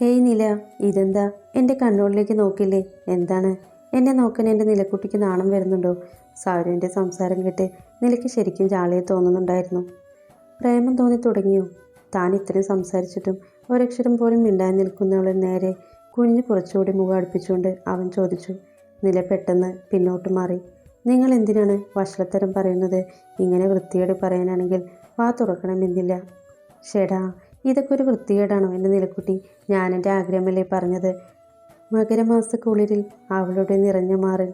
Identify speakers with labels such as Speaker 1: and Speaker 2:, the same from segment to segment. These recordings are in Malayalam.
Speaker 1: ഹേയ് നില ഇതെന്താ? എന്റെ കണ്ണുകളിലേക്ക് നോക്കില്ലേ? എന്താണ്? എന്നെ നോക്കാൻ എന്റെ നിലക്കുട്ടിക്ക് നാണം വരുന്നുണ്ടോ? സൗരന്റെ സംസാരം കേട്ട് നിലയ്ക്ക് ശരിക്കും ജാളിയെ തോന്നുന്നുണ്ടായിരുന്നു. പ്രേമം തോന്നി തുടങ്ങിയോ? താൻ ഇത്രയും സംസാരിച്ചിട്ടും ഒരക്ഷരം പോലും മിണ്ടാൻ നിൽക്കുന്നവളെ നേരെ കുഞ്ഞ് കുറച്ചുകൂടി മുഖം അടുപ്പിച്ചുകൊണ്ട് അവൻ ചോദിച്ചു. നില പെട്ടെന്ന് പിന്നോട്ട് മാറി. നിങ്ങൾ എന്തിനാണ് വഷളത്തരം പറയുന്നത്? ഇങ്ങനെ വൃത്തിയോട് പറയാനാണെങ്കിൽ വാ തുറക്കണമെന്നില്ല. ഷെടാ ഇതൊക്കെ ഒരു വൃത്തികേടാണോ എന്റെ നിലക്കുട്ടി? ഞാൻ എന്റെ ആഗ്രഹമല്ലേ പറഞ്ഞത്. മകരമാസ കുളിരിൽ അവളുടെ നിറഞ്ഞ മാറിൽ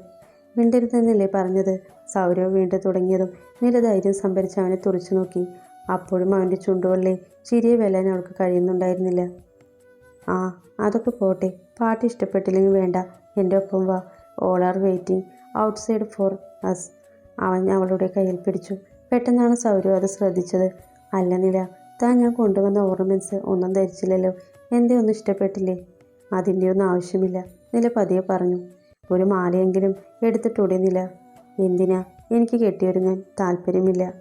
Speaker 1: മിണ്ടരുതെന്നല്ലേ പറഞ്ഞത്? സൗരവ് വീണ്ടും തുടങ്ങിയതും നിലധൈര്യം സംഭരിച്ച് അവനെ തുറച്ചു നോക്കി. അപ്പോഴും അവന്റെ ചുണ്ടുകളിലെ ചിരിയെ വെല്ലാൻ അവൾക്ക് കഴിയുന്നുണ്ടായിരുന്നില്ല. ആ അതൊക്കെ പോട്ടെ. പാട്ട് ഇഷ്ടപ്പെട്ടില്ലെങ്കിൽ വേണ്ട. എന്റെ ഒപ്പം വാ. All are waiting outside for us അവൻ അവളുടെ കയ്യിൽ പിടിച്ചു. പെട്ടെന്നാണ് സൗരവ് അത് ശ്രദ്ധിച്ചത്. അല്ല നില താൻ ഞാൻ കൊണ്ടുവന്ന ഓർണമെന്റ്സ് ഒന്നും ധരിച്ചില്ലല്ലോ. എന്തേ ഒന്നും ഇഷ്ടപ്പെട്ടില്ലേ? അതിന്റെ ഒന്നും ആവശ്യമില്ല. നില പതിയെ പറഞ്ഞു. ഒരു മാലയെങ്കിലും എടുത്തിട്ടൂടെ നില. എന്തിനാ? എനിക്ക് കെട്ടിയൊരുങ്ങാൻ താല്പര്യമില്ല.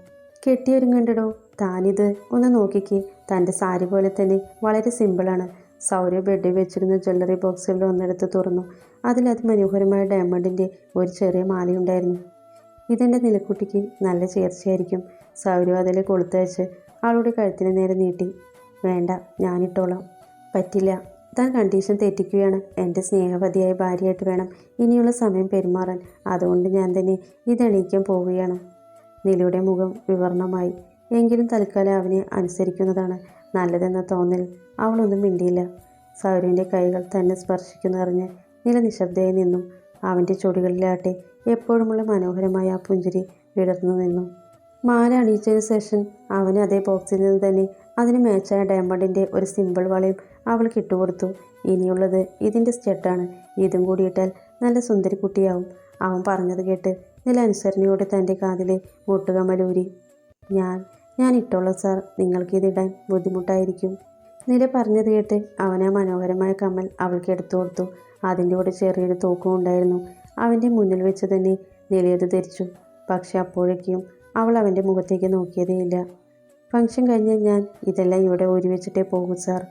Speaker 1: കെട്ടിയൊരുങ്ങണ്ടടോ? താനിത് ഒന്ന് നോക്കിക്ക്. തന്റെ സാരി പോലെ തന്നെ വളരെ സിമ്പിളാണ്. സൗര്യ ബെഡിൽ വെച്ചിരുന്ന ജ്വല്ലറി ബോക്സുകളിൽ ഒന്നെടുത്ത് തുറന്നു. അതിൽ അതിമനോഹരമായ ഡയമണ്ടിന്റെ ഒരു ചെറിയ മാലയുണ്ടായിരുന്നു. ഇതെന്റെ നിലക്കുട്ടിക്ക് നല്ല ചേർച്ചയായിരിക്കും. സൗരവ് അതിൽ കൊളുത്തയച്ച് അവളുടെ കഴുത്തിന് നേരെ നീട്ടി. വേണ്ട ഞാനിട്ടോളാം. പറ്റില്ല. താൻ കണ്ടീഷൻ തെറ്റിക്കുകയാണ്. എന്റെ സ്നേഹവതിയായ ഭാര്യയായിട്ട് വേണം ഇനിയുള്ള സമയം പെരുമാറാൻ. അതുകൊണ്ട് ഞാൻ തന്നെ ഇതെണീക്കാൻ പോവുകയാണ്. നിലയുടെ മുഖം വിവരണമായി എങ്കിലും തൽക്കാലം അവനെ അനുസരിക്കുന്നതാണ് നല്ലതെന്ന തോന്നൽ. അവളൊന്നും മിണ്ടിയില്ല. സൗരവിന്റെ കൈകൾ തന്നെ സ്പർശിക്കുന്നറിഞ്ഞ് നില നിശബ്ദയായി നിന്നും. അവന്റെ ചുടികളിലാട്ടെ എപ്പോഴുമുള്ള മനോഹരമായ ആ പുഞ്ചിരി വിടർന്നു നിന്നു. മാല അണിയിച്ചതിന് ശേഷം അവന് അതേ ബോക്സിൽ നിന്ന് തന്നെ അതിന് മാച്ചായ ഡയമണ്ടിന്റെ ഒരു സിമ്പിൾ വളയും അവൾക്ക് ഇട്ടുകൊടുത്തു ഇനിയുള്ളത് ഇതിന്റെ സ്റ്റെട്ടാണ് ഇതും കൂടി ഇട്ടാൽ നല്ല സുന്ദരി കുട്ടിയാവും. അവൻ പറഞ്ഞത് കേട്ട് നില അനുസരണയോടെ തന്റെ കാതിലെ മുട്ടുകമലൂരി ഞാൻ ഞാൻ ഇട്ടോളാം സാർ നിങ്ങൾക്കിതിടാൻ ബുദ്ധിമുട്ടായിരിക്കും. നില പറഞ്ഞത് കേട്ട് അവനെ മനോഹരമായ കമ്മൽ അവൾക്ക് എടുത്തു കൊടുത്തു. അതിന്റെ കൂടെ ചെറിയൊരു തൂക്കവും ഉണ്ടായിരുന്നു. അവന്റെ മുന്നിൽ വെച്ച് തന്നെ നിലയത് ധരിച്ചു. പക്ഷെ അപ്പോഴേക്കും അവൾ അവന്റെ മുഖത്തേക്ക് നോക്കിയതേയില്ല. ഫംഗ്ഷൻ കഴിഞ്ഞ് ഞാൻ ഇതെല്ലാം ഇവിടെ ഒരുമിച്ചിട്ടേ പോകും സാർ.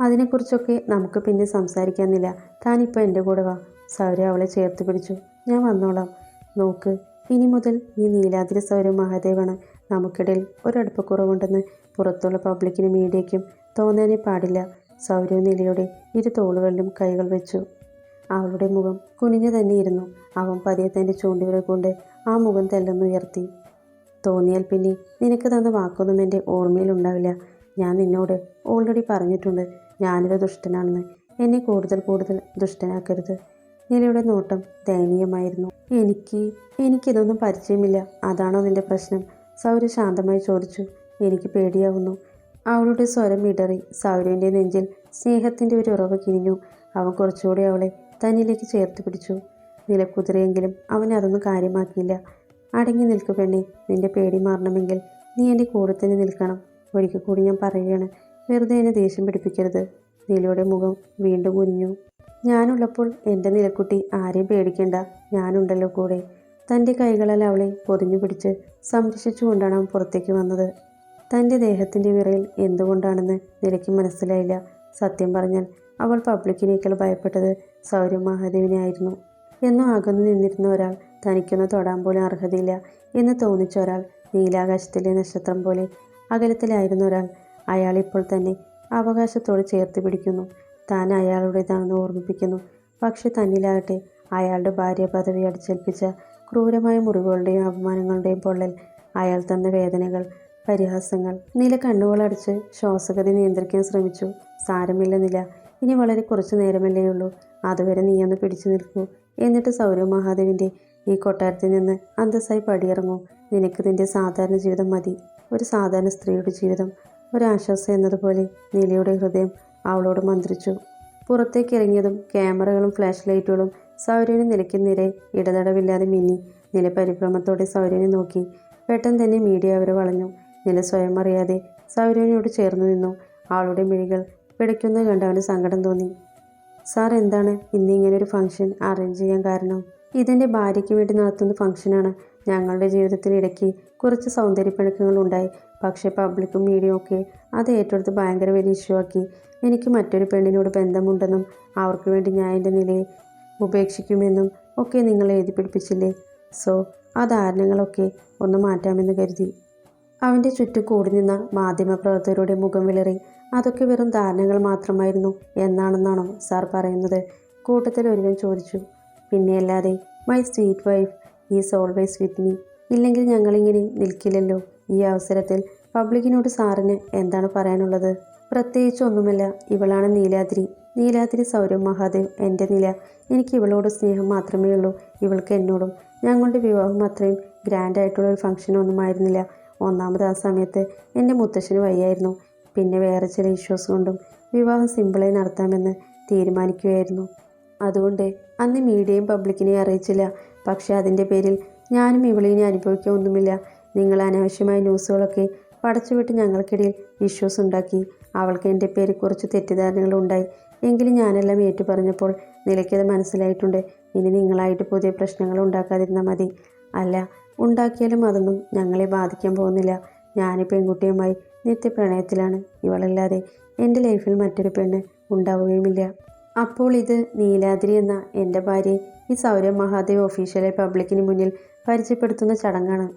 Speaker 1: അതിനെക്കുറിച്ചൊക്കെ നമുക്ക് പിന്നെ സംസാരിക്കാനില്ല. താനിപ്പോൾ എന്റെ കൂടെ വാ. സൗര അവളെ ചേർത്ത് പിടിച്ചു. ഞാൻ വന്നോളാം. നോക്ക് ഇനി മുതൽ ഈ നീലാദ്രി സൗര മഹാദേവാണ് നമുക്കിടയിൽ ഒരടുപ്പക്കുറവുണ്ടെന്ന് പുറത്തുള്ള പബ്ലിക്കിനും മീഡിയയ്ക്കും തോന്നാനേ പാടില്ല. സൗരവ് നിലയുടെ ഇരു തോളുകളിലും കൈകൾ വെച്ചു. അവളുടെ മുഖം കുനിഞ്ഞു തന്നെയിരുന്നു. അവൻ പതിയെ തന്റെ ചൂണ്ടുവിരൽ കൊണ്ട് ആ മുഖം തെല്ലെന്നുയർത്തി. തോന്നിയാൽ പിന്നെ നിനക്ക് തന്ന വാക്കൊന്നും എന്റെ ഓർമ്മയിലുണ്ടാവില്ല ഞാൻ നിന്നോട് ഓൾറെഡി പറഞ്ഞിട്ടുണ്ട് ഞാനൊരു ദുഷ്ടനാണെന്ന്. എന്നെ കൂടുതൽ കൂടുതൽ ദുഷ്ടനാക്കരുത്. നിലയുടെ നോട്ടം ദയനീയമായിരുന്നു. എനിക്ക് എനിക്കിതൊന്നും പരിചയമില്ല. അതാണോ നിന്റെ പ്രശ്നം? സൗര ശാന്തമായി ചോദിച്ചു. എനിക്ക് പേടിയാവുന്നു. അവളുടെ സ്വരം ഇടറി. സൗര്യന്റെ നെഞ്ചിൽ സ്നേഹത്തിന്റെ ഒരു ഉറവ് കിനിഞ്ഞു. അവൻ കുറച്ചുകൂടി അവളെ തന്നിലേക്ക് ചേർത്ത് പിടിച്ചു. നിലക്കുതിരയെങ്കിലും അവൻ അതൊന്നും കാര്യമാക്കിയില്ല. അടങ്ങി നിൽക്കു പെണ്ണെ. നിന്റെ പേടി മാറണമെങ്കിൽ നീ എന്റെ കൂടെ തന്നെ നിൽക്കണം. ഒരിക്കൽ കൂടി ഞാൻ പറയുകയാണ്. വെറുതെ എന്നെ ദേഷ്യം പിടിപ്പിക്കരുത്. നീലയുടെ മുഖം വീണ്ടും കുനിഞ്ഞു ഞാനുള്ളപ്പോൾ എന്റെ നിലക്കുട്ടി ആരെയും പേടിക്കേണ്ട. ഞാനുണ്ടല്ലോ കൂടെ. തന്റെ കൈകളാൽ അവളെ പൊതിഞ്ഞു പിടിച്ച് സംരക്ഷിച്ചുകൊണ്ടാണ് അവൻ പുറത്തേക്ക് വന്നത്. തന്റെ ദേഹത്തിന്റെ വിറയിൽ എന്തുകൊണ്ടാണെന്ന് നിലയ്ക്ക് മനസ്സിലായില്ല. സത്യം പറഞ്ഞാൽ അവൾ പബ്ലിക്കിനേക്കാൾ ഭയപ്പെട്ടത് സൗരവ് മഹാദേവിനെ ആയിരുന്നു. എന്നും അകന്നു നിന്നിരുന്ന ഒരാൾ തനിക്കൊന്ന് തൊടാൻ പോലും അർഹതയില്ല എന്ന് തോന്നിച്ച ഒരാൾ നീലാകാശത്തിലെ നക്ഷത്രം പോലെ അകലത്തിലായിരുന്ന ഒരാൾ അയാളിപ്പോൾ തന്നെ അവകാശത്തോട് ചേർത്ത് പിടിക്കുന്നു. താൻ അയാളുടേതാണെന്ന് ഓർമ്മിപ്പിക്കുന്നു. പക്ഷെ തന്നിലാകട്ടെ അയാളുടെ ഭാര്യ പദവി അടിച്ചേൽപ്പിച്ച ക്രൂരമായ മുറിവുകളുടെയും അപമാനങ്ങളുടെയും പൊള്ളൽ അയാൾ തന്ന വേദനകൾ പരിഹാസങ്ങൾ നില കണ്ണുകളടിച്ച് ശ്വാസഗതി നിയന്ത്രിക്കാൻ ശ്രമിച്ചു. സാരമില്ല നില ഇനി വളരെ കുറച്ചു നേരമല്ലേ ഉള്ളൂ. അതുവരെ നീയൊന്ന് പിടിച്ചു നിൽക്കൂ. എന്നിട്ട് സൗരവ് മഹാദേവിന്റെ ഈ കൊട്ടാരത്തിൽ നിന്ന് അന്തസ്സായി പടിയിറങ്ങൂ. നിനക്ക് നിന്റെ സാധാരണ ജീവിതം മതി. ഒരു സാധാരണ സ്ത്രീയുടെ ജീവിതം. ഒരാശ്വാസം എന്നതുപോലെ നീലയുടെ ഹൃദയം അവളോട് മന്ത്രിച്ചു. പുറത്തേക്ക് ഇറങ്ങിയതും ക്യാമറകളും ഫ്ലാഷ് ലൈറ്റുകളും നിലയ്ക്ക് നിര ഇടതടവില്ലാതെ മിന്നി നില പരിഭ്രമത്തോടെ സൗരവിനെ നോക്കി. പെട്ടെന്ന് തന്നെ മീഡിയ അവരെ വളഞ്ഞു. നില സ്വയം അറിയാതെ സൗരവിനോട് ചേർന്നു നിന്നു. ആളുടെ മിഴികൾ പിടയ്ക്കുന്നത് കണ്ട് അവന് സങ്കടം തോന്നി. സാർ എന്താണ്? ഇന്ന് ഇങ്ങനെ ഒരു ഫംഗ്ഷൻ അറേഞ്ച് ചെയ്യാൻ കാരണം? ഇതെന്റെ ഭാര്യയ്ക്ക് വേണ്ടി നടത്തുന്ന ഫംഗ്ഷനാണ്. ഞങ്ങളുടെ ജീവിതത്തിനിടയ്ക്ക് കുറച്ച് സൗന്ദര്യപ്പിണക്കങ്ങളുണ്ടായി പക്ഷേ പബ്ലിക്കും മീഡിയയും ഒക്കെ അത് ഏറ്റെടുത്ത് ഭയങ്കര വലിയ ഇഷ്യൂ ആക്കി. എനിക്ക് മറ്റൊരു പെണ്ണിനോട് ബന്ധമുണ്ടെന്നും അവർക്ക് വേണ്ടി ഞാൻ എന്റെ നിലയെ ഉപേക്ഷിക്കുമെന്നും ഒക്കെ നിങ്ങൾ എഴുതി പിടിപ്പിച്ചില്ലേ? സോ ആ ധാരണകളൊക്കെ ഒന്ന് മാറ്റാമെന്ന് കരുതി. അവന്റെ ചുറ്റും കൂടി നിന്ന മാധ്യമപ്രവർത്തകരുടെ മുഖം വിളറി. അതൊക്കെ വെറും ധാരണകൾ മാത്രമായിരുന്നു എന്നാണെന്നാണോ സാർ പറയുന്നത്? കൂട്ടത്തിൽ ഒരുവൻ ചോദിച്ചു. പിന്നെയല്ലാതെ my sweet wife is always with me ഇല്ലെങ്കിൽ ഞങ്ങളിങ്ങനെ നിൽക്കില്ലല്ലോ. ഈ അവസരത്തിൽ പബ്ലിക്കിനോട് സാറിന് എന്താണ് പറയാനുള്ളത്? പ്രത്യേകിച്ച് ഒന്നുമല്ല. ഇവളാണ് നീലാദ്രി. നീലാദ്രി സൗരവ് മഹാദേവ് എന്റെ നില. എനിക്ക് ഇവളോട് സ്നേഹം മാത്രമേ ഉള്ളൂ. ഇവൾക്ക് എന്നോടും ഞങ്ങളുടെ വിവാഹം അത്രയും ഗ്രാൻഡ് ആയിട്ടുള്ള ഒരു ഫംഗ്ഷനൊന്നും ആയിരുന്നില്ല. ഒന്നാമത് ആ സമയത്ത് എന്റെ മുത്തശ്ശന് വയ്യായിരുന്നു. പിന്നെ വേറെ ചില ഇഷ്യൂസ് കൊണ്ടും വിവാഹം സിമ്പിളായി നടത്താമെന്ന് തീരുമാനിക്കുകയായിരുന്നു. അതുകൊണ്ട് അന്ന് മീഡിയയും പബ്ലിക്കിനെ അറിയിച്ചില്ല. പക്ഷേ അതിന്റെ പേരിൽ ഞാനും ഇവളിനെ അനുഭവിക്കുക ഒന്നുമില്ല. നിങ്ങൾ അനാവശ്യമായ ന്യൂസുകളൊക്കെ പടച്ചുവിട്ട് ഞങ്ങൾക്കിടയിൽ ഇഷ്യൂസ് ഉണ്ടാക്കി അവൾക്ക് എന്റെ പേരിൽ കുറച്ച് തെറ്റിദ്ധാരണകൾ ഉണ്ടായി എങ്കിലും ഞാനെല്ലാം ഏറ്റു പറഞ്ഞപ്പോൾ നിലയ്ക്കത് മനസ്സിലായിട്ടുണ്ട്. ഇനി നിങ്ങളായിട്ട് പുതിയ പ്രശ്നങ്ങൾ ഉണ്ടാക്കാതിരുന്നാൽ മതി. അല്ല ഉണ്ടാക്കിയാലും അതൊന്നും ഞങ്ങളെ ബാധിക്കാൻ പോകുന്നില്ല. ഞാൻ പെൺകുട്ടിയുമായി നിത്യപ്രണയത്തിലാണ്. ഇവളല്ലാതെ എന്റെ ലൈഫിൽ മറ്റൊരു പെണ്ണ് ഉണ്ടാവുകയുമില്ല. അപ്പോൾ ഇത് നീലാദ്രി എന്ന എന്റെ ഭാര്യ ഈ സൗരവ് മഹാദേവ് ഒഫീഷ്യലെ പബ്ലിക്കിന് മുന്നിൽ പരിചയപ്പെടുത്തുന്ന ചടങ്ങാണ്.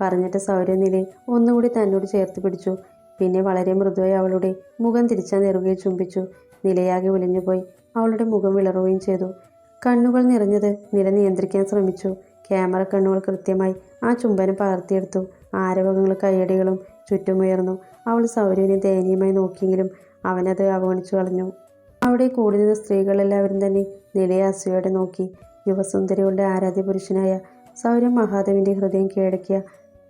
Speaker 1: പറഞ്ഞിട്ട് സൗരനിലെ ഒന്നുകൂടി തന്നോട് ചേർത്ത് പിടിച്ചു. പിന്നെ വളരെ മൃദുവായി അവളുടെ മുഖം തിരിച്ചാൽ നിറുകയും ചുംബിച്ചു. നിലയാകെ ഒലിഞ്ഞുപോയി. അവളുടെ മുഖം വിളറുകയും ചെയ്തു. കണ്ണുകൾ നിറഞ്ഞത് നില നിയന്ത്രിക്കാൻ ശ്രമിച്ചു. ക്യാമറ കണ്ണുകൾ കൃത്യമായി ആ ചുംബനം പകർത്തിയെടുത്തു. ആരവങ്ങളും കയ്യടികളും ചുറ്റുമുയർന്നു. അവൾ സൗരവിനെ ദയനീയമായി നോക്കിയെങ്കിലും അവനത് അവഗണിച്ചു കളഞ്ഞു. അവിടെ കൂടി നിന്ന സ്ത്രീകളെല്ലാവരും തന്നെ നിലയെ അസൂയോടെ നോക്കി. യുവസുന്ദരികളുടെ ആരാധ്യ പുരുഷനായ സൗരവ് മഹാദേവിന്റെ ഹൃദയം കീഴടക്കിയ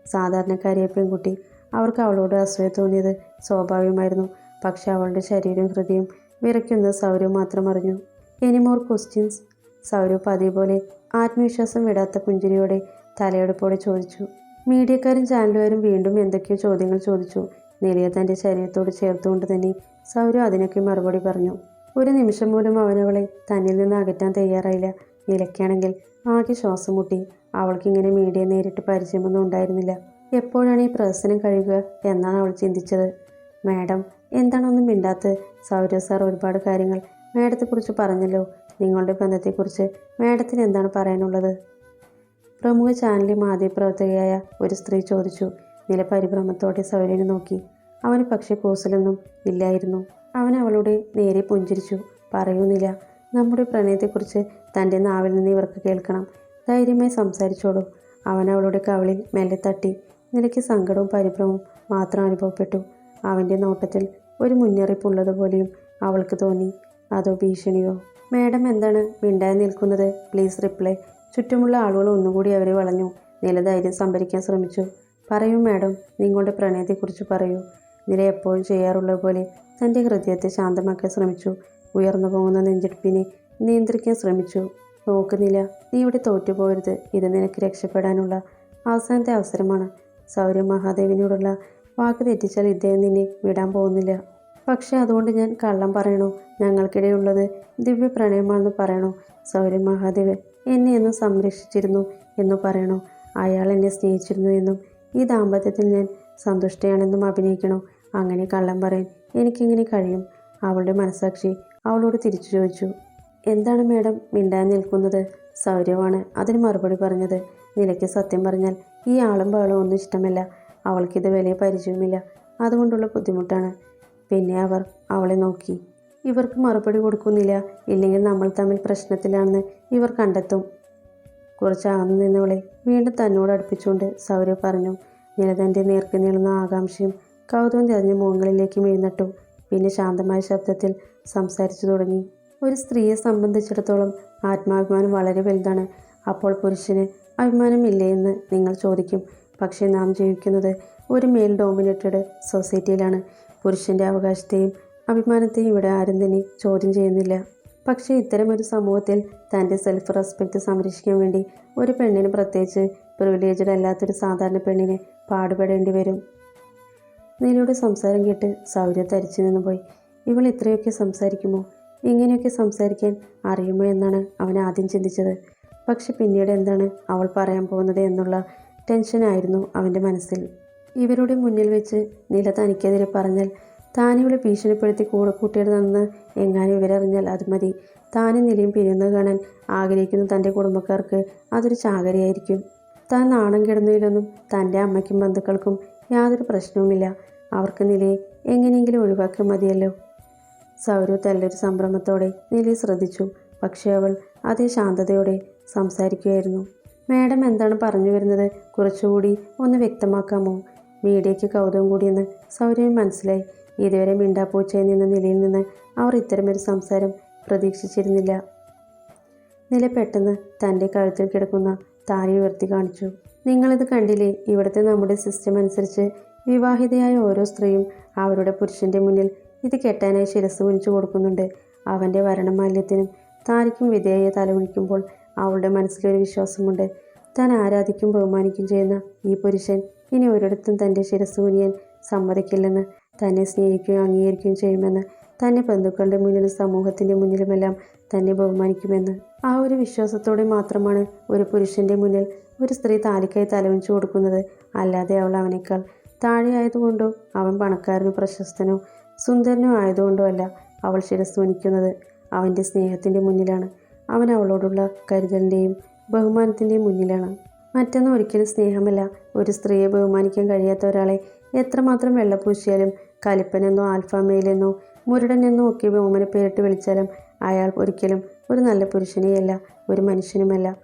Speaker 1: സാധാരണക്കാരിയെ പെൺകുട്ടി അവർക്ക് അവളോട് അസൂയ തോന്നിയത് സ്വാഭാവികമായിരുന്നു. പക്ഷെ അവളുടെ ശരീരവും ഹൃദയം വിറയ്ക്കുന്നത് സൗരവ് മാത്രം അറിഞ്ഞു. Anymore questions. സൗരവ് പതിപോലെ ആത്മവിശ്വാസം വിടാത്ത പുഞ്ചിരിയോടെ തലയെടുപ്പോടെ ചോദിച്ചു. മീഡിയക്കാരും ചാനലുകാരും വീണ്ടും എന്തൊക്കെയോ ചോദ്യങ്ങൾ ചോദിച്ചു. നിലയെ തന്റെ ശരീരത്തോട് ചേർത്തുകൊണ്ട് തന്നെ സൗരവ് അതിനൊക്കെ മറുപടി പറഞ്ഞു. ഒരു നിമിഷം പോലും അവനവളെ തന്നിൽ നിന്ന് അകറ്റാൻ തയ്യാറായില്ല. നിലയ്ക്കാണെങ്കിൽ ആകെ ശ്വാസം മുട്ടി. അവൾക്കിങ്ങനെ മീഡിയ നേരിട്ട് പരിചയമൊന്നും ഉണ്ടായിരുന്നില്ല. എപ്പോഴാണ് ഈ പ്രദർശനം കഴിയുക എന്നാണ് അവൾ ചിന്തിച്ചത്. മാഡം എന്താണൊന്നും മിണ്ടാത്ത സൗരവ് സാർ ഒരുപാട് കാര്യങ്ങൾ മാഡത്തെക്കുറിച്ച് പറഞ്ഞല്ലോ. നിങ്ങളുടെ ബന്ധത്തെക്കുറിച്ച് മാഡത്തിന് എന്താണ് പറയാനുള്ളത്? പ്രമുഖ ചാനലിൽ മാധ്യമപ്രവർത്തകയായ ഒരു സ്ത്രീ ചോദിച്ചു. നില പരിഭ്രമത്തോടെ സൗര്യനെ നോക്കി. അവന് പക്ഷേ കൂസലൊന്നും ഇല്ലായിരുന്നു. അവൻ അവളുടെ നേരെ പുഞ്ചിരിച്ചു. പറയുന്നില്ല. നമ്മുടെ പ്രണയത്തെക്കുറിച്ച് തന്റെ നാവിൽ നിന്ന് ഇവർക്ക് കേൾക്കണം. ധൈര്യമായി സംസാരിച്ചോളൂ. അവൻ അവളുടെ കവളിൽ മെല്ലെ തട്ടി. നിലയ്ക്ക് സങ്കടവും പരിഭ്രമവും മാത്രം അനുഭവപ്പെട്ടു. അവന്റെ നോട്ടത്തിൽ ഒരു മുന്നറിയിപ്പുള്ളതുപോലെയും അവൾക്ക് തോന്നി. അതോ ഭീഷണിയോ? മാഡം എന്താണ് മിണ്ടായി നിൽക്കുന്നത്? Please reply. ചുറ്റുമുള്ള ആളുകൾ ഒന്നുകൂടി അവരെ വളഞ്ഞു. നില ധൈര്യം സംഭരിക്കാൻ ശ്രമിച്ചു. പറയൂ മാഡം നിങ്ങളുടെ പ്രണയത്തെക്കുറിച്ച് പറയൂ. നില എപ്പോഴും ചെയ്യാറുള്ളത് പോലെ തന്റെ ഹൃദയത്തെ ശാന്തമാക്കാൻ ശ്രമിച്ചു. ഉയർന്നു പോകുന്ന നെഞ്ചെടുപ്പിനെ നിയന്ത്രിക്കാൻ ശ്രമിച്ചു. നോക്കുന്നില്ല നീ ഇവിടെ തോറ്റുപോകരുത്. ഇത് നിനക്ക് രക്ഷപ്പെടാനുള്ള അവസാനത്തെ അവസരമാണ്. സൗര്യ മഹാദേവിനോടുള്ള വാക്ക് തെറ്റിച്ചാൽ ഇദ്ദേഹം നിന്നെ വിടാൻ പോകുന്നില്ല. പക്ഷെ അതുകൊണ്ട് ഞാൻ കള്ളം പറയണോ? ഞങ്ങൾക്കിടയിലുള്ളത് ദിവ്യ പ്രണയമാണെന്ന് പറയണോ? സൗര്യ മഹാദേവൻ എന്നെ എന്നും സംരക്ഷിച്ചിരുന്നു എന്ന് പറയണോ? അയാൾ എന്നെ സ്നേഹിച്ചിരുന്നു എന്നും ഈ ദാമ്പത്യത്തിൽ ഞാൻ സന്തുഷ്ടയാണെന്നും അഭിനയിക്കണോ? അങ്ങനെ കള്ളം പറയാൻ എനിക്കെങ്ങനെ കഴിയും? അവളുടെ മനസാക്ഷി അവളോട് തിരിച്ചു ചോദിച്ചു. എന്താണ് മേഡം മിണ്ടാൻ നിൽക്കുന്നത്? സൗരവാണ് അതിന് മറുപടി പറഞ്ഞത്. നിലയ്ക്ക് സത്യം പറഞ്ഞാൽ ഈ ആളും ബാളും ഒന്നും ഇഷ്ടമല്ല. അവൾക്കിത് വലിയ പരിചയവുമില്ല. അതുകൊണ്ടുള്ള ബുദ്ധിമുട്ടാണ്. പിന്നെ അവർ അവളെ നോക്കി. ഇവർക്ക് മറുപടി കൊടുക്കുന്നില്ല. ഇല്ലെങ്കിൽ നമ്മൾ തമ്മിൽ പ്രശ്നത്തിലാണെന്ന് ഇവർ കണ്ടെത്തും. കുറച്ചാകുന്നു നിന്നവളെ വീണ്ടും തന്നോട് അടുപ്പിച്ചുകൊണ്ട് സൗരവ് പറഞ്ഞു. നില തന്റെ നേർക്ക് നീളുന്ന ആകാംക്ഷയും കൗതുകം തിരഞ്ഞ് മുഖങ്ങളിലേക്ക് എഴുന്നട്ടു പിന്നെ ശാന്തമായ ശബ്ദത്തിൽ സംസാരിച്ചു തുടങ്ങി. ഒരു സ്ത്രീയെ സംബന്ധിച്ചിടത്തോളം ആത്മാഭിമാനം വളരെ വലുതാണ്. അപ്പോൾ പുരുഷന് അഭിമാനമില്ലേ എന്ന് നിങ്ങൾ ചോദിക്കും. പക്ഷേ നാം ജീവിക്കുന്നത് ഒരു മെയിൽ ഡോമിനേറ്റഡ് സൊസൈറ്റിയിലാണ് പുരുഷന്റെ അവകാശത്തെയും അഭിമാനത്തെയും ഇവിടെ ആരും തന്നെ ചോദ്യം ചെയ്യുന്നില്ല. പക്ഷേ ഇത്തരമൊരു സമൂഹത്തിൽ തന്റെ സെൽഫ് റെസ്പെക്റ്റ് സംരക്ഷിക്കാൻ വേണ്ടി ഒരു പെണ്ണിന് പ്രത്യേകിച്ച് പ്രിവിലേജഡ് അല്ലാത്തൊരു സാധാരണ പെണ്ണിനെ പാടുപെടേണ്ടി വരും. നീലയുടെ സംസാരം കേട്ട് സൗര്യ തരിച്ചു നിന്ന് പോയി. ഇവൾ ഇത്രയൊക്കെ സംസാരിക്കുമോ? ഇങ്ങനെയൊക്കെ സംസാരിക്കാൻ അറിയുമോ എന്നാണ് അവൻ ആദ്യം ചിന്തിച്ചത്. പക്ഷെ പിന്നീട് എന്താണ് അവൾ പറയാൻ പോകുന്നത് എന്നുള്ള ടെൻഷനായിരുന്നു അവന്റെ മനസ്സിൽ. ഇവരുടെ മുന്നിൽ വെച്ച് നില തനിക്കെതിരെ പറഞ്ഞാൽ ഇവളെ ഭീഷണിപ്പെടുത്തി കൂടെ കൂട്ടിയതെന്ന് എങ്ങാനും ഇവരറിഞ്ഞാൽ അത് മതി. താനും നിലയും പിരിയുന്നത് കാണാൻ ആഗ്രഹിക്കുന്ന തന്റെ കുടുംബക്കാർക്ക് അതൊരു ചാകരയായിരിക്കും. താൻ നാണം കിടന്നതിലൊന്നും തന്റെ അമ്മയ്ക്കും ബന്ധുക്കൾക്കും യാതൊരു പ്രശ്നവുമില്ല. അവർക്ക് നിലയെ എങ്ങനെയെങ്കിലും ഒഴിവാക്കി മതിയല്ലോ. സൗരവ് തല്ലൊരു സംഭ്രമത്തോടെ നിലയെ ശ്രദ്ധിച്ചു. പക്ഷേ അവൾ അതേ ശാന്തതയോടെ സംസാരിക്കുകയായിരുന്നു. മാഡം എന്താണ് പറഞ്ഞു വരുന്നത്? കുറച്ചുകൂടി ഒന്ന് വ്യക്തമാക്കാമോ? മീഡിയയ്ക്ക് കൗതുകം കൂടിയെന്ന് സൗരവ് മനസ്സിലായി. ഇതുവരെ മിണ്ടാപ്പൂച്ചയിൽ നിന്ന നിലയിൽ നിന്ന് അവർ ഇത്തരമൊരു സംസാരം പ്രതീക്ഷിച്ചിരുന്നില്ല. നില പെട്ടെന്ന് തന്റെ കഴുത്തിൽ കിടക്കുന്ന താരി ഉയർത്തി കാണിച്ചു. നിങ്ങളിത് കണ്ടില്ലേ? ഇവിടുത്തെ നമ്മുടെ സിസ്റ്റം അനുസരിച്ച് വിവാഹിതയായ ഓരോ സ്ത്രീയും അവരുടെ പുരുഷന്റെ മുന്നിൽ ഇത് കെട്ടാനായി ശിരസ് കുനിച്ചു കൊടുക്കുന്നുണ്ട്. അവന്റെ വരണമാല്യത്തിനും താരിക്കും വിധേയെ തലകുനിക്കുമ്പോൾ അവളുടെ മനസ്സിലൊരു വിശ്വാസമുണ്ട്. താൻ ആരാധിക്കും ബഹുമാനിക്കും ചെയ്യുന്ന ഈ പുരുഷൻ ഇനി ഒരിടത്തും തന്റെ ശിരസ് കുനിയാൻ സമ്മതിക്കില്ലെന്ന് തന്നെ സ്നേഹിക്കുകയും അംഗീകരിക്കുകയും ചെയ്യുമെന്ന് തന്നെ ബന്ധുക്കളുടെ മുന്നിലും സമൂഹത്തിന്റെ മുന്നിലുമെല്ലാം തന്നെ ബഹുമാനിക്കുമെന്ന്. ആ ഒരു വിശ്വാസത്തോടെ മാത്രമാണ് ഒരു പുരുഷന്റെ മുന്നിൽ ഒരു സ്ത്രീ താലിക്കായി തലവിച്ചു കൊടുക്കുന്നത്. അല്ലാതെ അവൾ അവനേക്കാൾ താഴെയായതുകൊണ്ടോ അവൻ പണക്കാരനോ പ്രശസ്തനോ സുന്ദരനോ ആയതുകൊണ്ടോ അല്ല അവൾ ശിരസ് വനിക്കുന്നത് അവന്റെ സ്നേഹത്തിന്റെ മുന്നിലാണ്. അവൻ അവളോടുള്ള കരുതലിന്റെയും ബഹുമാനത്തിന്റെയും മുന്നിലാണ്. മറ്റൊന്നും ഒരിക്കലും സ്നേഹമല്ല. ഒരു സ്ത്രീയെ ബഹുമാനിക്കാൻ കഴിയാത്ത ഒരാളെ എത്രമാത്രം വെള്ളപൂശിയാലും കലിപ്പനെന്നോ ആൽഫാമയിലെന്നോ മുരടനെന്നോ ഒക്കെ ബഹുമാന പേരിട്ട് വിളിച്ചാലും അയാൾ ഒരിക്കലും ഒരു നല്ല പുരുഷനെയല്ല ഒരു മനുഷ്യനുമല്ല.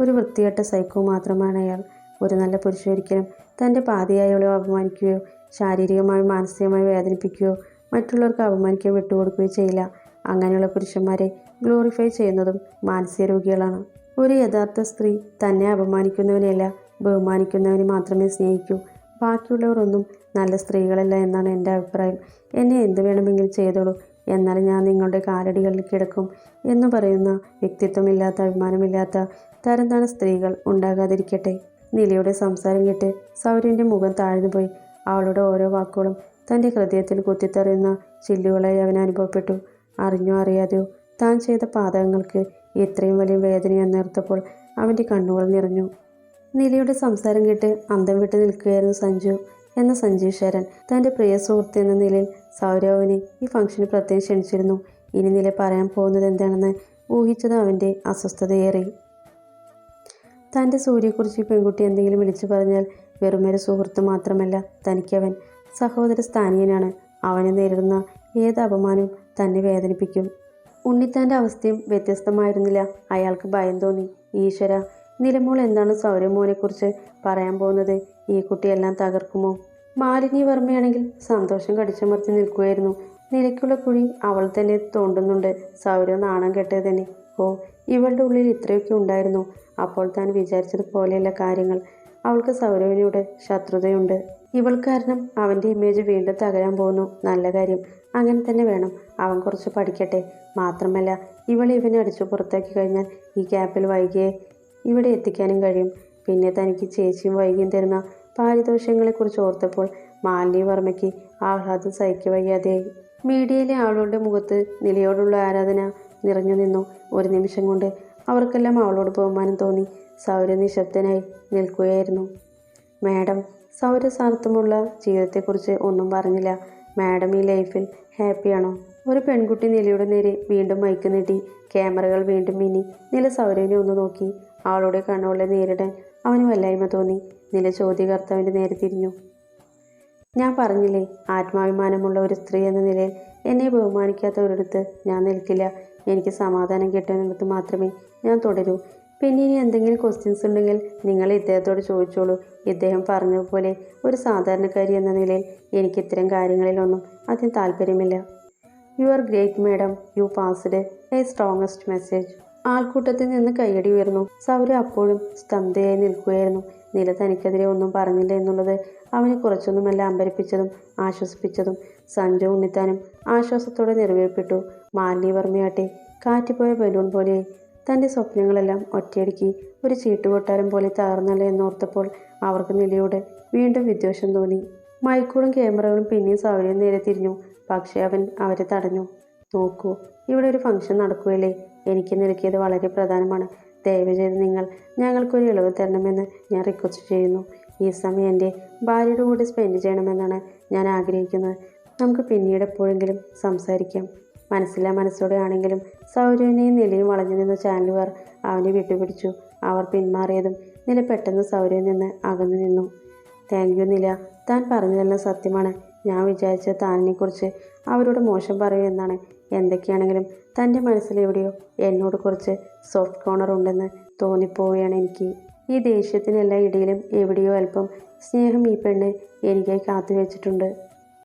Speaker 1: ഒരു വൃത്തികെട്ട സൈക്കോ മാത്രമാണ് അയാൾ. ഒരു നല്ല പുരുഷൻ ഒരിക്കലും തന്റെ പാതിയായവളെ അപമാനിക്കുകയോ ശാരീരികമായോ മാനസികമായോ വേദനിപ്പിക്കുകയോ മറ്റുള്ളവർക്ക് അപമാനിക്കാൻ വിട്ടുകൊടുക്കുകയോ ചെയ്യില്ല. അങ്ങനെയുള്ള പുരുഷന്മാരെ ഗ്ലോറിഫൈ ചെയ്യുന്നതും മാനസിക രോഗികളാണ്. ഒരു യഥാർത്ഥ സ്ത്രീ തന്നെ അപമാനിക്കുന്നവനെയല്ല ബഹുമാനിക്കുന്നവനെ മാത്രമേ സ്നേഹിക്കൂ. ബാക്കിയുള്ളവർ ഒന്നും നല്ല സ്ത്രീകളല്ല എന്നാണ് എന്റെ അഭിപ്രായം. എന്നെ എന്ത് വേണമെങ്കിലും ചെയ്തോളൂ. എന്നാലും ഞാൻ നിങ്ങളുടെ കാലടികളിൽ കിടക്കും എന്ന് പറയുന്ന വ്യക്തിത്വമില്ലാത്ത അഭിമാനമില്ലാത്ത തരംതാണ് സ്ത്രീകൾ. ഉണ്ടാകാതിരിക്കട്ടെ. നിലയുടെ സംസാരം കേട്ട് സൗര്യന്റെ മുഖം താഴ്ന്നുപോയി. അവളുടെ ഓരോ വാക്കുകളും തന്റെ ഹൃദയത്തിൽ കുത്തിത്തെറിയുന്ന ചില്ലുകളായി അവൻ അനുഭവപ്പെട്ടു. അറിഞ്ഞോ അറിയാതെയോ താൻ ചെയ്ത പാതകങ്ങൾക്ക് ഇത്രയും വലിയ വേദനയെന്നേർത്തപ്പോൾ അവന്റെ കണ്ണുകൾ നിറഞ്ഞു. നിലയുടെ സംസാരം കേട്ട് അന്തം വിട്ട് നിൽക്കുകയായിരുന്നു സഞ്ജു എന്ന സഞ്ജീവ് ശരൺ തന്റെ പ്രിയ സുഹൃത്ത് എന്ന നിലയിൽ സൗരവിനെ ഈ ഫംഗ്ഷന് പ്രത്യേകം ക്ഷണിച്ചിരുന്നു. ഇനി നില പറയാൻ പോകുന്നത് എന്താണെന്ന് ഊഹിച്ചത് അവന്റെ അസ്വസ്ഥതയേറി. തന്റെ സൂര്യയെക്കുറിച്ച് പെൺകുട്ടി എന്തെങ്കിലും വിളിച്ചു പറഞ്ഞാൽ വെറുമൊരു സുഹൃത്ത് മാത്രമല്ല തനിക്കവൻ സഹോദര സ്ഥാനീയനാണ്. അവനെ നേരിടുന്ന ഏത് അപമാനവും തന്നെ വേദനിപ്പിക്കും. ഉണ്ണിത്താന്റെ അവസ്ഥയും വ്യത്യസ്തമായിരുന്നില്ല. അയാൾക്ക് ഭയം തോന്നി. ഈശ്വര നിലമോൾ എന്താണ് സൗരമോനെക്കുറിച്ച് പറയാൻ പോകുന്നത്? ഈ കുട്ടിയെല്ലാം തകർക്കുമോ? മാലിനി വർമ്മയാണെങ്കിൽ സന്തോഷം കടിച്ചമർത്തി നിൽക്കുകയായിരുന്നു നിലയ്ക്കുള്ള കുഴി അവൾ തന്നെ തോണ്ടുന്നുണ്ട്. സൗര നാണം കെട്ടത് തന്നെ. ഓ ഇവളുടെ ഉള്ളിൽ ഇത്രയൊക്കെ ഉണ്ടായിരുന്നു. അപ്പോൾ താൻ വിചാരിച്ചതുപോലെയല്ല കാര്യങ്ങൾ. അവൾക്ക് സൗരവിനോട് ശത്രുതയുണ്ട്. ഇവൾ കാരണം അവന്റെ ഇമേജ് വീണ്ടും തകരാൻ പോകുന്നു. നല്ല കാര്യം. അങ്ങനെ തന്നെ വേണം. അവൻ കുറച്ച് പഠിക്കട്ടെ. മാത്രമല്ല ഇവൾ ഇവനെ അടിച്ചു പുറത്താക്കി കഴിഞ്ഞാൽ ഈ ക്യാപ്പിൽ വൈകിയെ ഇവിടെ എത്തിക്കാനും കഴിയും. പിന്നെ തനിക്ക് ചേച്ചിയും വൈകിയും തരുന്ന പാരിതോഷങ്ങളെക്കുറിച്ച് ഓർത്തപ്പോൾ മാലിനി വർമ്മയ്ക്ക് ആഹ്ലാദം സഹിക്ക വയ്യാതെയായി മീഡിയയിലെ ആളുകളുടെ മുഖത്ത് നിലയോടുള്ള ആരാധന നിറഞ്ഞു നിന്നു. ഒരു നിമിഷം കൊണ്ട് അവർക്കെല്ലാം അവളോട് ബഹുമാനം തോന്നി. സൗര നിശബ്ദനായി നിൽക്കുകയായിരുന്നു. മാഡം സൗര സാർത്ഥമുള്ള ജീവിതത്തെക്കുറിച്ച് ഒന്നും പറഞ്ഞില്ല. മാഡം ഈ ലൈഫിൽ ഹാപ്പിയാണോ? ഒരു പെൺകുട്ടി നിലയുടെ നേരെ വീണ്ടും മയക്കു നീട്ടി. ക്യാമറകൾ വീണ്ടും മിന്നി. നില സൗരവിനെ ഒന്ന് നോക്കി. അവളുടെ കണ്ണുകളെ നേരിടാൻ അവന് വല്ലായ്മ തോന്നി. നില ചോദ്യകർത്താവിന്റെ നേരെ തിരിഞ്ഞു. ഞാൻ പറഞ്ഞില്ലേ ആത്മാഭിമാനമുള്ള ഒരു സ്ത്രീ എന്ന നിലയിൽ എന്നെ ബഹുമാനിക്കാത്ത ഒരിടത്ത് ഞാൻ നിൽക്കില്ല. എനിക്ക് സമാധാനം കിട്ടുന്നിടത്ത് മാത്രമേ ഞാൻ തുടരൂ. പിന്നെ ഇനി എന്തെങ്കിലും ക്വസ്റ്റ്യൻസ് ഉണ്ടെങ്കിൽ നിങ്ങൾ ഇദ്ദേഹത്തോട് ചോദിച്ചോളൂ. ഇദ്ദേഹം പറഞ്ഞതുപോലെ ഒരു സാധാരണക്കാരി എന്ന നിലയിൽ എനിക്ക് ഇത്തരം കാര്യങ്ങളിലൊന്നും അധികം താല്പര്യമില്ല. You are great madam you passed a strongest message ആൾക്കൂട്ടത്തിൽ നിന്ന് കൈയടി ഉയർന്നു. സൗര അപ്പോഴും സ്തംഭയായി നിൽക്കുകയായിരുന്നു. നില തനിക്കെതിരെ ഒന്നും പറഞ്ഞില്ല എന്നുള്ളത് അവനെ കുറച്ചൊന്നുമല്ല അമ്പരിപ്പിച്ചതും ആശ്വസിപ്പിച്ചതും. സഞ്ജു ഉണ്ണിത്താനും ആശ്വാസത്തോടെ നിറവേർപ്പെട്ടു മാലിന്യവർമ്മയാട്ടെ കാറ്റുപോയ ബലൂൺ പോലെ തന്റെ സ്വപ്നങ്ങളെല്ലാം ഒറ്റയടിക്ക് ഒരു ചീട്ടുകൊട്ടാരം പോലെ തകർന്നല്ലോ എന്നോർത്തപ്പോൾ അവർക്ക് നിലയോടെ വീണ്ടും വിദ്വേഷം തോന്നി. മൈക്കൂടും ക്യാമറകളും പിന്നെയും സൗകര്യം നേരെ തിരിഞ്ഞു. പക്ഷേ അവൻ അവരെ തടഞ്ഞു. നോക്കൂ ഇവിടെ ഒരു ഫംഗ്ഷൻ നടക്കുകയല്ലേ? എനിക്ക് നിരക്കിയത് വളരെ പ്രധാനമാണ്. ദയവ് ചെയ്ത് നിങ്ങൾ ഞങ്ങൾക്കൊരു ഇളവ് തരണമെന്ന് ഞാൻ റിക്വസ്റ്റ് ചെയ്യുന്നു. ഈ സമയം എന്റെ ഭാര്യയുടെ കൂടെ സ്പെൻഡ് ചെയ്യണമെന്നാണ് ഞാൻ ആഗ്രഹിക്കുന്നത്. നമുക്ക് പിന്നീട് എപ്പോഴെങ്കിലും സംസാരിക്കാം. മനസ്സിലാ മനസ്സോടെ ആണെങ്കിലും സൗരവിനെയും നിലയും വളഞ്ഞു നിന്ന ചാനലുകാർ അവനെ വിട്ടുപിടിച്ചു. അവർ പിന്മാറിയതും നില പെട്ടെന്ന് സൗരവിൽ നിന്ന് അകന്നു നിന്നു. താങ്ക് യു നില. താൻ പറഞ്ഞതെല്ലാം സത്യമാണ്. ഞാൻ വിചാരിച്ച താനിനെക്കുറിച്ച് അവരോട് മോശം പറയുമെന്നാണ് എന്തൊക്കെയാണെങ്കിലും തന്റെ മനസ്സിലെവിടെയോ എന്നോട് കുറച്ച് സോഫ്റ്റ് കോർണർ ഉണ്ടെന്ന് തോന്നിപ്പോവുകയാണ് എനിക്ക്. ഈ ദേഷ്യത്തിനെല്ലാം ഇടയിലും എവിടെയോ അല്പം സ്നേഹം ഈ പെണ്ണ് എനിക്കായി കാത്തു വെച്ചിട്ടുണ്ട്